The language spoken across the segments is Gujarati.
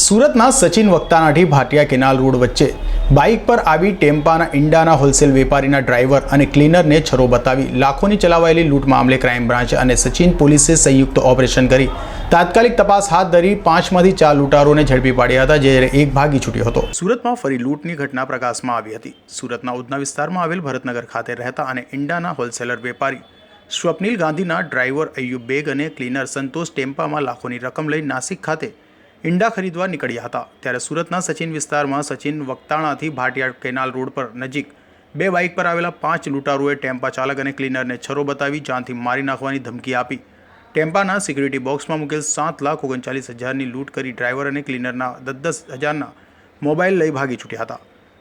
સુરતના સચિન વક્તાનાથી ભાટિયા કેનાલ રોડ વચ્ચે બાઇક પર આવી ટેમ્પાના ઈંડાના હોલસેલ વેપારીના ડ્રાઈવર અને ક્લીનરને છરો બતાવી લાખોની ચલાવાયેલી લૂંટ મામલે ક્રાઇમ બ્રાન્ચ અને સચિન પોલીસે સંયુક્ત ઓપરેશન કરી. તાત્કાલિક તપાસ હાથ ધરી પાંચમાંથી ચાર લૂંટારોને ઝડપી પાડ્યા હતા, જ્યારે એક ભાગી છૂટ્યો હતો. સુરતમાં ફરી લૂંટની ઘટના પ્રકાશમાં આવી હતી. સુરતના ઉધના વિસ્તારમાં આવેલ ભરતનગર ખાતે રહેતા અને ઈંડાના હોલસેલર વેપારી સ્વપ્નિલ ગાંધીના ડ્રાઈવર અયુબ બેગ અને ક્લીનર સંતોષ ટેમ્પામાં લાખોની રકમ લઈ નાસિક ખાતે ઈંડા ખરીદવા નીકળ્યા હતા. ત્યારે સુરતના સચિન વિસ્તારમાં સચિન વક્તાણાથી ભાટિયા કેનાલ રોડ પર નજીક બે બાઇક પર આવેલા પાંચ લૂંટારૂએ ટેમ્પા ચાલક અને ક્લીનરને છરો બતાવી જાનથી મારી નાખવાની ધમકી આપી. ટેમ્પાના સિક્યુરિટી બોક્સમાં મૂકેલ સાત લાખ ઓગણચાલીસ હજારની લૂંટ કરી ડ્રાઈવર અને ક્લીનરના દસ દસ હજારના મોબાઈલ લઈ ભાગી છૂટ્યા હતા.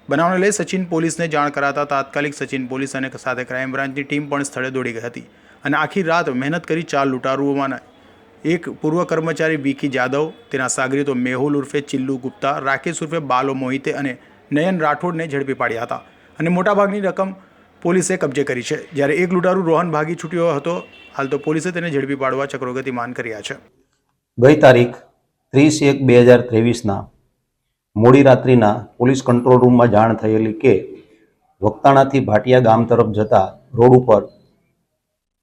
બનાવને લઈ સચિન પોલીસને જાણ કરાતા તાત્કાલિક સચિન પોલીસ અને સાથે ક્રાઇમ બ્રાન્ચની ટીમ પણ સ્થળે દોડી ગઈ હતી અને આખી રાત મહેનત કરી ચાર લૂંટારુઓમાંના એક પૂર્વ કર્મચારી વિકી જાદવ, તેના સાગરીતો મેહુલ ઉર્ફે ચિલ્લુ ગુપ્તા, રાકેશ ઉર્ફે બાલો મોહિતે અને નયન રાઠોડને ઝડપી પાડ્યા હતા. અને મોટાભાગની રકમ પોલીસે કબજે કરી છે. જ્યારે એક લૂંટારુ રોહન ભાગી છૂટ્યો હતો, હાલ તો પોલીસે તેને ઝડપી પાડવા ચક્રો માન કર્યા છે. ગઈ તારીખ ત્રીસ એક બે હજાર ત્રેવીસના મોડી રાત્રિના પોલીસ કંટ્રોલ રૂમમાં જાણ થયેલી કે વક્તાણાથી ભાટિયા ગામ તરફ જતા રોડ ઉપર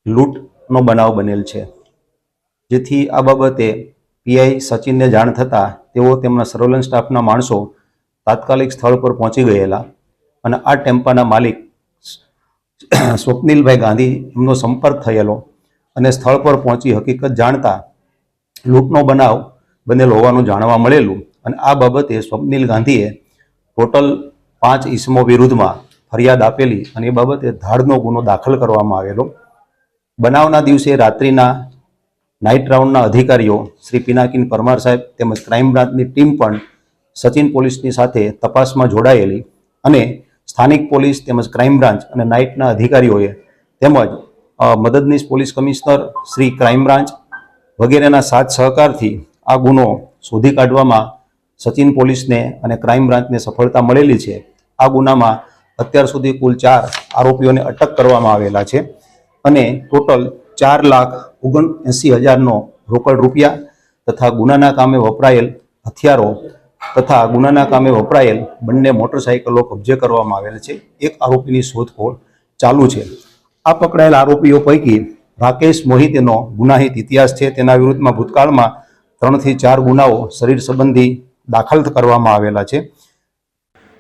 લૂંટનો બનાવ બનેલ છે. જેથી આ બાબતે પીઆઈ સચિનને જાણ થતાં તેઓ તેમના સર્વેલન્સ સ્ટાફના માણસો તાત્કાલિક સ્થળ પર પહોંચી ગયેલા અને આ ટેમ્પાના માલિક સ્વપ્નિલભાઈ ગાંધી એમનો સંપર્ક થયેલો અને સ્થળ પર પહોંચી હકીકત જાણતા લૂંટનો બનાવ બનેલો હોવાનું જાણવા મળેલું અને આ બાબતે સ્વપ્નિલ ગાંધીએ ટોટલ પાંચ ઈસમો વિરુદ્ધમાં ફરિયાદ આપેલી અને એ બાબતે ધાડનો ગુનો દાખલ કરવામાં આવેલો. બનાવના દિવસે રાત્રિના નાઇટ રાઉન્ડના અધિકારીઓ શ્રી પિનાકીન પરમાર સાહેબ તેમજ ક્રાઇમ બ્રાન્ચની ટીમ પણ સચિન પોલીસની સાથે તપાસમાં જોડાયેલી અને સ્થાનિક પોલીસ તેમજ ક્રાઇમ બ્રાન્ચ અને નાઇટના અધિકારીઓએ તેમજ મદદનીશ police commissioner Shri crime branch વગેરેના સાથ સહકારથી આ ગુનો શોધી કાઢવામાં સચિન પોલીસને અને ક્રાઇમ બ્રાન્ચને સફળતા મળેલી છે. આ ગુનામાં અત્યાર સુધી કુલ ચાર આરોપીઓને અટક કરવામાં આવેલા છે અને ટોટલ ચાર લાખ ઓગણ એંસી હજારનો રોકડ રૂપિયા તથા ગુનાના કામે વપરાયેલ હથિયારો તથા ગુનાના કામે વપરાયેલ બંને મોટરસાયકલો કબજે કરવામાં આવેલ છે. એક આરોપીની શોધખોળ ચાલુ છે. આ પકડાયેલ આરોપીઓ પૈકી રાકેશ મોહિતનો ગુનાહિત ઇતિહાસ છે. તેના વિરુદ્ધમાં ભૂતકાળમાં ત્રણથી ચાર ગુનાઓ શરીર સંબંધી દાખલ કરવામાં આવેલા છે.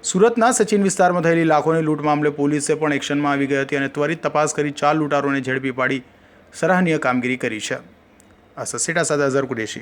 સુરતના સચિન વિસ્તારમાં થયેલી લાખોની લૂંટ મામલે પોલીસે પણ એક્શનમાં આવી ગઈ હતી અને ત્વરિત તપાસ કરી ચાર લૂંટારોને ઝડપી પાડી સરાહનીય કામગીરી કરી છે આ સસેટા સાથે અઝર કુરેશી